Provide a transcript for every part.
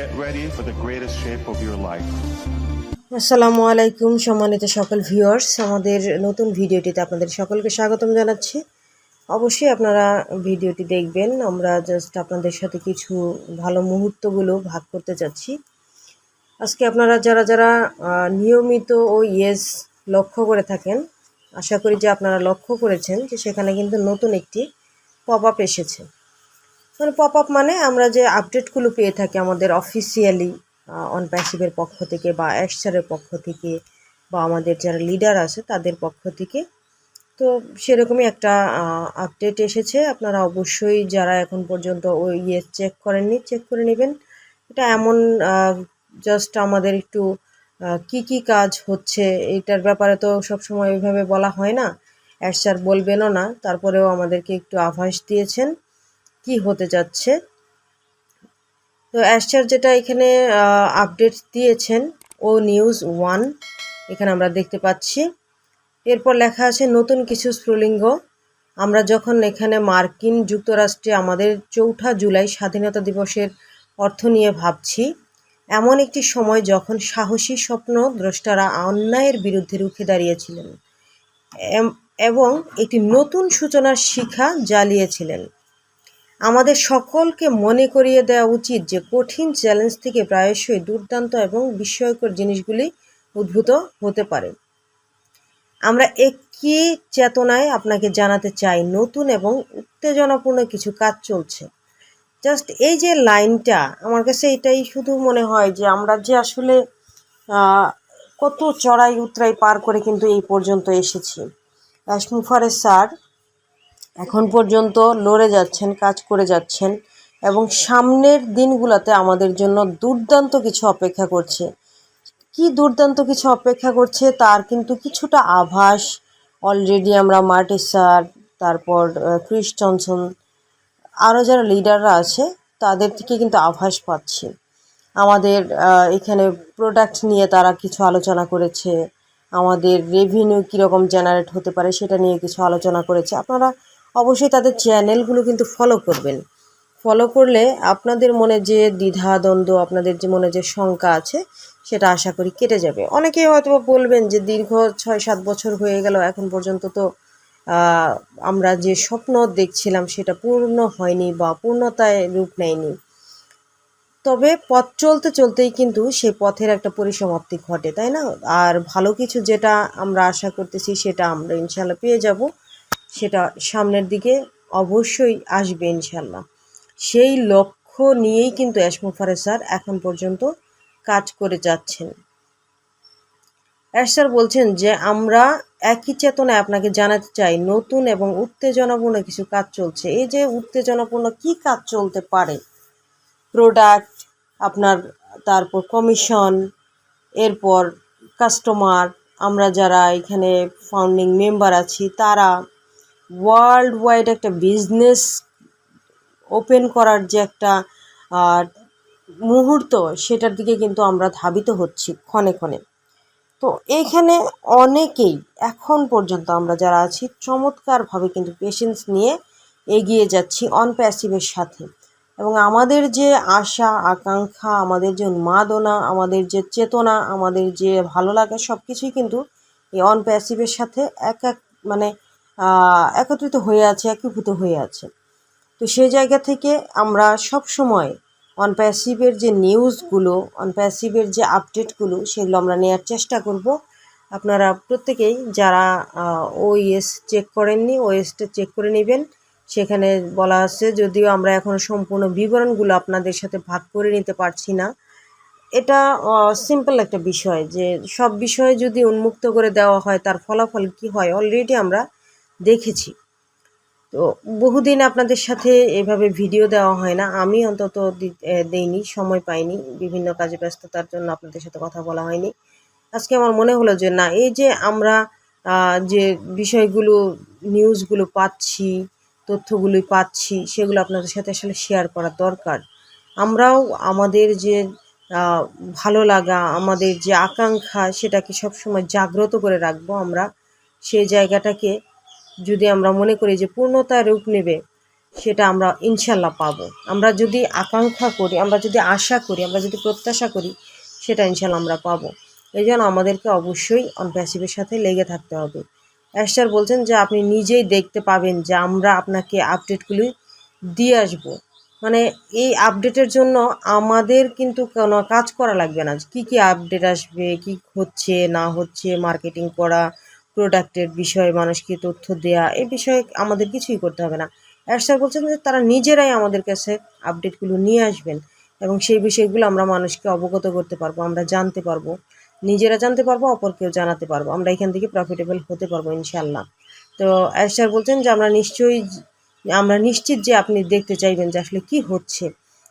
get ready for the greatest shape of your life. আসসালামু আলাইকুম, সম্মানিত সকল ভিউয়ার্স আমাদের নতুন ভিডিওটিতে আপনাদের সকলকে স্বাগতম জানাচ্ছি। অবশ্যই আপনারা ভিডিওটি দেখবেন। আমরা জাস্ট আপনাদের সাথে কিছু ভালো মুহূর্তগুলো ভাগ করতে চাচ্ছি আজকে আপনারা যারা যারা নিয়মিত ও ইয়েস লক্ষ্য করে থাকেন, আশা করি যে আপনারা লক্ষ্য করেছেন যে সেখানে কিন্তু নতুন একটি পপ আপ এসেছে। মানে পপ আপ মানে আমরা যে আপডেটগুলো পেয়ে থাকি আমাদের অফিসিয়ালি অন প্যাসিভের পক্ষ থেকে বা অ্যাশচারের পক্ষ থেকে বা আমাদের যারা লিডার আছে তাদের পক্ষ থেকে। তো সেরকমই একটা আপডেট এসেছে। আপনারা অবশ্যই যারা এখন পর্যন্ত ওই ইয়ে চেক করেননি চেক করে নেবেন। এটা এমন জাস্ট আমাদের একটু কি কি কাজ হচ্ছে এইটার ব্যাপারে তো সবসময় ওইভাবে বলা হয় না। অ্যাশচার বলবেনও না, তারপরেও আমাদেরকে একটু আভাস দিয়েছেন। হতে যাচ্ছে? তো অ্যাশচার যেটা এখানে আপডেট দিয়েছেন, ও নিউজ ওয়ান এখানে আমরা দেখতে পাচ্ছি। এরপর লেখা আছে, নতুন কিছু স্ফুলিঙ্গ। আমরা যখন এখানে মার্কিন যুক্তরাষ্ট্রে আমাদের চৌঠা জুলাই স্বাধীনতা দিবসের অর্থ নিয়ে ভাবছি, এমন একটি সময় যখন সাহসী স্বপ্ন দ্রষ্টারা অন্যায়ের বিরুদ্ধে রুখে দাঁড়িয়েছিলেন এবং একটি নতুন সূচনার শিখা জ্বালিয়েছিলেন। আমাদের সকলকে মনে করিয়ে দেওয়া উচিত যে কঠিন চ্যালেঞ্জ থেকে প্রায়শই দুর্দান্ত এবং বিস্ময়কর জিনিসগুলি উদ্ভূত হতে পারে। আমরা একই চেতনায় আপনাকে জানাতে চাই, নতুন এবং উত্তেজনাপূর্ণ কিছু কাজ চলছে। জাস্ট এই যে লাইনটা, আমার কাছে এটাই শুধু মনে হয় যে আমরা যে আসলে কত চড়াই উতরাই পার করে কিন্তু এই পর্যন্ত এসেছি। রাসমুফারের স্যার এখন পর্যন্ত লড়ে যাচ্ছেন, কাজ করে যাচ্ছেন এবং সামনের দিনগুলোতে আমাদের জন্য দুর্দান্ত কিছু অপেক্ষা করছে। কি দুর্দান্ত কিছু অপেক্ষা করছে তার কিন্তু কিছুটা আভাস। অলরেডি আমরা মার্টি স্যার, তারপর ক্রিস জনসন আরও যারা লিডাররা আছে, তাদের থেকে কিন্তু আভাস পাচ্ছি। আমাদের এখানে প্রোডাক্ট নিয়ে তারা কিছু আলোচনা করেছে। আমাদের রেভিনিউ কীরকম জেনারেট হতে পারে সেটা নিয়ে কিছু আলোচনা করেছে। আপনারা অবশ্যই তাদের চ্যানেলগুলো কিন্তু ফলো করবেন। ফলো করলে আপনাদের মনে যে দ্বিধা, দ্বন্দ্ব, আপনাদের যে মনে যে শঙ্কা আছে, সেটা আশা করি কেটে যাবে। অনেকেই হয়তো বলবেন যে দীর্ঘ ছয়, সাত বছর হয়ে গেল, এখন পর্যন্ত তো আমরা যে স্বপ্ন দেখছিলাম সেটা পূর্ণ হয়নি বা পূর্ণতায় রূপ নেয়নি। তবে পথ চলতে চলতেই কিন্তু সে পথের একটা পরিসমাপ্তি ঘটে, তাই না? আর ভালো কিছু যেটা আমরা আশা করতেছি সেটা আমরা ইনশাল্লাহ পেয়ে যাব। সেটা সামনের দিকে অবশ্যই আসবে ইনশাল্লাহ সেই লক্ষ্য নিয়েই কিন্তু অ্যাসমুফারে স্যার এখন পর্যন্ত কাজ করে যাচ্ছেন। অ্যাশ স্যার বলছেন যে, আমরা একই চেতনায় আপনাকে জানাতে চাই, নতুন এবং উত্তেজনাপূর্ণ কিছু কাজ চলছে। এই যে উত্তেজনাপূর্ণ কি কাজ চলতে পারে? প্রোডাক্ট, আপনার তারপর কমিশন, এরপর কাস্টমার, আমরা যারা এখানে ফাউন্ডিং মেম্বার আছি, তারা ওয়ার্ল্ড ওয়াইড একটা বিজনেস ওপেন করার যে একটা মুহূর্ত, সেটার দিকে কিন্তু আমরা ধাবিত হচ্ছি ক্ষণে ক্ষণে। তো এইখানে অনেকেই এখন পর্যন্ত আমরা যারা আছি, চমৎকারভাবে কিন্তু পেশেন্স নিয়ে এগিয়ে যাচ্ছি অন প্যাসিভের সাথে। এবং আমাদের যে আশা, আকাঙ্ক্ষা, আমাদের যে উন্মাদনা, আমাদের যে চেতনা, আমাদের যে ভালো লাগা সব কিছুই কিন্তু এই অন প্যাসিভের সাথে এক এক মানে একত্রিত হয়ে আছে, একীভূত হয়ে আছে। তো সেই জায়গা থেকে আমরা সব সময় অন প্যাসিভের যে নিউজগুলো অন প্যাসিভের যে আপডেটগুলো সেগুলো আমরা নেওয়ার চেষ্টা করব। আপনারা প্রত্যেকেই যারা ওএস চেক করেননি ওএসটা চেক করে নেবেন। সেখানে বলা আছে, যদিও আমরা এখন সম্পূর্ণ বিবরণগুলো আপনাদের সাথে ভাগ করে নিতে পারছি না। এটা সিম্পল একটা বিষয় যে, সব বিষয়ে যদি উন্মুক্ত করে দেওয়া হয়, তার ফলাফল কি হয়? অলরেডি আমরা দেখেছি। তো বহুদিন আপনাদের সাথে এভাবে ভিডিও দেওয়া হয় না। আমি অন্তত দেইনি, সময় পাইনি। বিভিন্ন কাজে ব্যস্ততার জন্য আপনাদের সাথে কথা বলা হয়নি। আজকে আমার মনে হলো যে, না, এই যে আমরা যে বিষয়গুলো নিউজগুলো পাচ্ছি, তথ্যগুলো পাচ্ছি, সেগুলো আপনাদের সাথে আসলে শেয়ার করা দরকার। আমরাও আমাদের যে ভালো লাগা, আমাদের যে আকাঙ্ক্ষা, সেটাকে সবসময় জাগ্রত করে রাখব আমরা। সেই জায়গাটাকে যদি আমরা মনে করি যে পূর্ণতার রূপ নেবে, সেটা আমরা ইনশাল্লাহ পাবো। আমরা যদি আকাঙ্ক্ষা করি, আমরা যদি আশা করি, আমরা যদি প্রত্যাশা করি, সেটা ইনশাল্লাহ আমরা পাবো। এই জন্য আমাদেরকে অবশ্যই অনপ্যাসিভের সাথে লেগে থাকতে হবে। অ্যাস্টার বলছেন যে আপনি নিজেই দেখতে পাবেন যে আমরা আপনাকে আপডেটগুলি দিয়ে আসব। মানে এই আপডেটের জন্য আমাদের কিন্তু কোনো কাজ করা লাগবে না। কি কি আপডেট আসবে, কি হচ্ছে, না হচ্ছে, মার্কেটিং করা প্রোডাক্টের বিষয়ে মানুষকে তথ্য দেয়া এই বিষয়ে আমাদের কিছুই করতে হবে না। অ্যাডসার বলছেন যে তারা নিজেরাই আমাদের কাছে আপডেটগুলো নিয়ে আসবেন এবং সেই বিষয়গুলো আমরা মানুষকে অবগত করতে পারব, আমরা জানতে পারব। নিজেরা জানতে পারব, অপরকেও জানাতে পারব। আমরা এখান থেকে প্রফিটেবল হতে পারব ইনশাল্লাহ তো অ্যাডসার বলছেন যে আমরা নিশ্চয়ই, আমরা নিশ্চিত যে আপনি দেখতে চাইবেন যে আসলে কি হচ্ছে।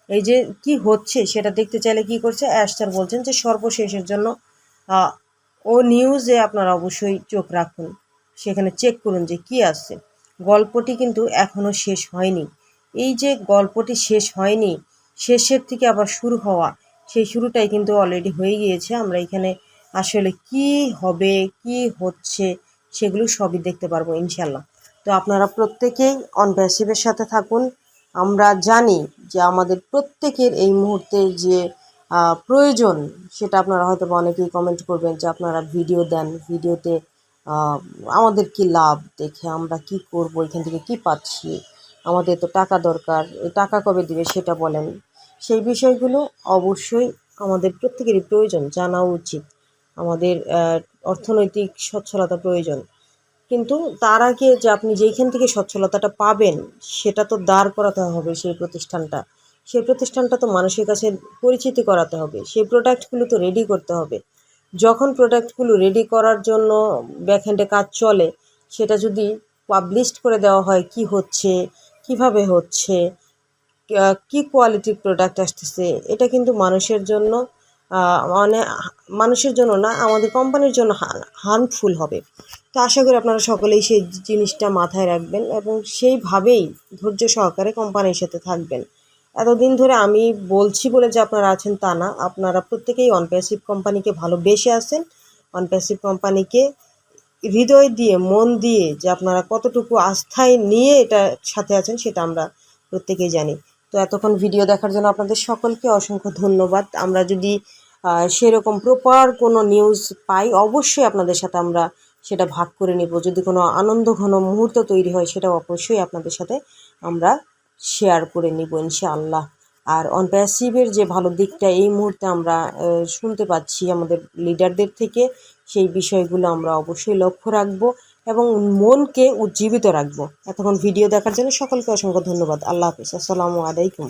এই যে কি হচ্ছে সেটা দেখতে চাইলে কি করছে? অ্যাস্টার বলছেন যে সর্বশেষের জন্য ও নিউজে আপনারা অবশ্যই চোখ রাখুন। সেখানে চেক করুন যে কি আসছে। গল্পটি কিন্তু এখনও শেষ হয়নি। এই যে গল্পটি শেষ হয়নি, শেষের থেকে আবার শুরু হওয়া, সেই শুরুটাই কিন্তু অলরেডি হয়ে গিয়েছে। আমরা এখানে আসলে কি হবে, কি হচ্ছে, সেগুলো সবই দেখতে পারব ইনশাল্লাহ তো আপনারা প্রত্যেকেই অন প্যাসিভের সাথে থাকুন। আমরা জানি যে আমাদের প্রত্যেকের এই মুহূর্তে যে প্রয়োজন, সেটা আপনারা হয়তো বা অনেকেই কমেন্ট করবেন যে আপনারা ভিডিও দেন ভিডিওতে আমাদের কি লাভ? দেখে আমরা কি করব? এখান থেকে কি পাচ্ছি? আমাদের তো টাকা দরকার টাকা কবে দিবে সেটা বলেন। সেই বিষয়গুলো অবশ্যই আমাদের প্রত্যেকেরই প্রয়োজন, জানা উচিত। আমাদের অর্থনৈতিক সচ্ছলতা প্রয়োজন। কিন্তু তার আগে যে আপনি যেইখান থেকে সচ্ছলতাটা পাবেন, সেটা তো দাঁড় করাতে হবে সেই প্রতিষ্ঠানটা। সেই প্রতিষ্ঠানটা তো মানুষের কাছে পরিচিতি করাতে হবে। সেই প্রোডাক্টগুলো তো রেডি করতে হবে। যখন প্রোডাক্টগুলো রেডি করার জন্য ব্যাকহ্যান্ডে কাজ চলে, সেটা যদি পাবলিশড করে দেওয়া হয়, কি হচ্ছে, কীভাবে হচ্ছে কি কোয়ালিটির প্রোডাক্ট আসতেছে, এটা কিন্তু মানুষের জন্য মানে মানুষের জন্য না, আমাদের কোম্পানির জন্য হার্মফুল হবে। তো আশা করি আপনারা সকলেই সেই জিনিসটা মাথায় রাখবেন এবং সেইভাবেই ধৈর্য সহকারে কোম্পানির সাথে থাকবেন। এতদিন ধরে আমি বলছি বলে যে আপনারা আছেন তা না। আপনারা প্রত্যেকেই অনপ্যাসিভ কোম্পানিকে ভালোবেসে আছেন। অনপ্যাসিভ কোম্পানিকে হৃদয় দিয়ে, মন দিয়ে যে আপনারা কতটুকু আস্থায় নিয়ে এটা সাথে আছেন সেটা আমরা প্রত্যেকেই জানি। তো এতক্ষণ ভিডিও দেখার জন্য আপনাদের সকলকে অসংখ্য ধন্যবাদ। আমরা যদি সেরকম প্রপার কোনো নিউজ পাই, অবশ্যই আপনাদের সাথে আমরা সেটা ভাগ করে নেব। যদি কোনো আনন্দ ঘন মুহূর্ত তৈরি হয় সেটা অবশ্যই আপনাদের সাথে আমরা শেয়ার করে নিব ইনশাআল্লাহ। আর অন প্যাসিভের যে ভালো দিকটা, এই মুহূর্তে আমরা শুনতে পাচ্ছি আমাদের লিডারদের থেকে, সেই বিষয়গুলো আমরা অবশ্যই লক্ষ্য রাখব এবং মনকে উজ্জীবিত রাখব। এতক্ষণ ভিডিও দেখার জন্য সকলকে অসংখ্য ধন্যবাদ। আল্লাহ হাফিজ। আসসালামু আলাইকুম।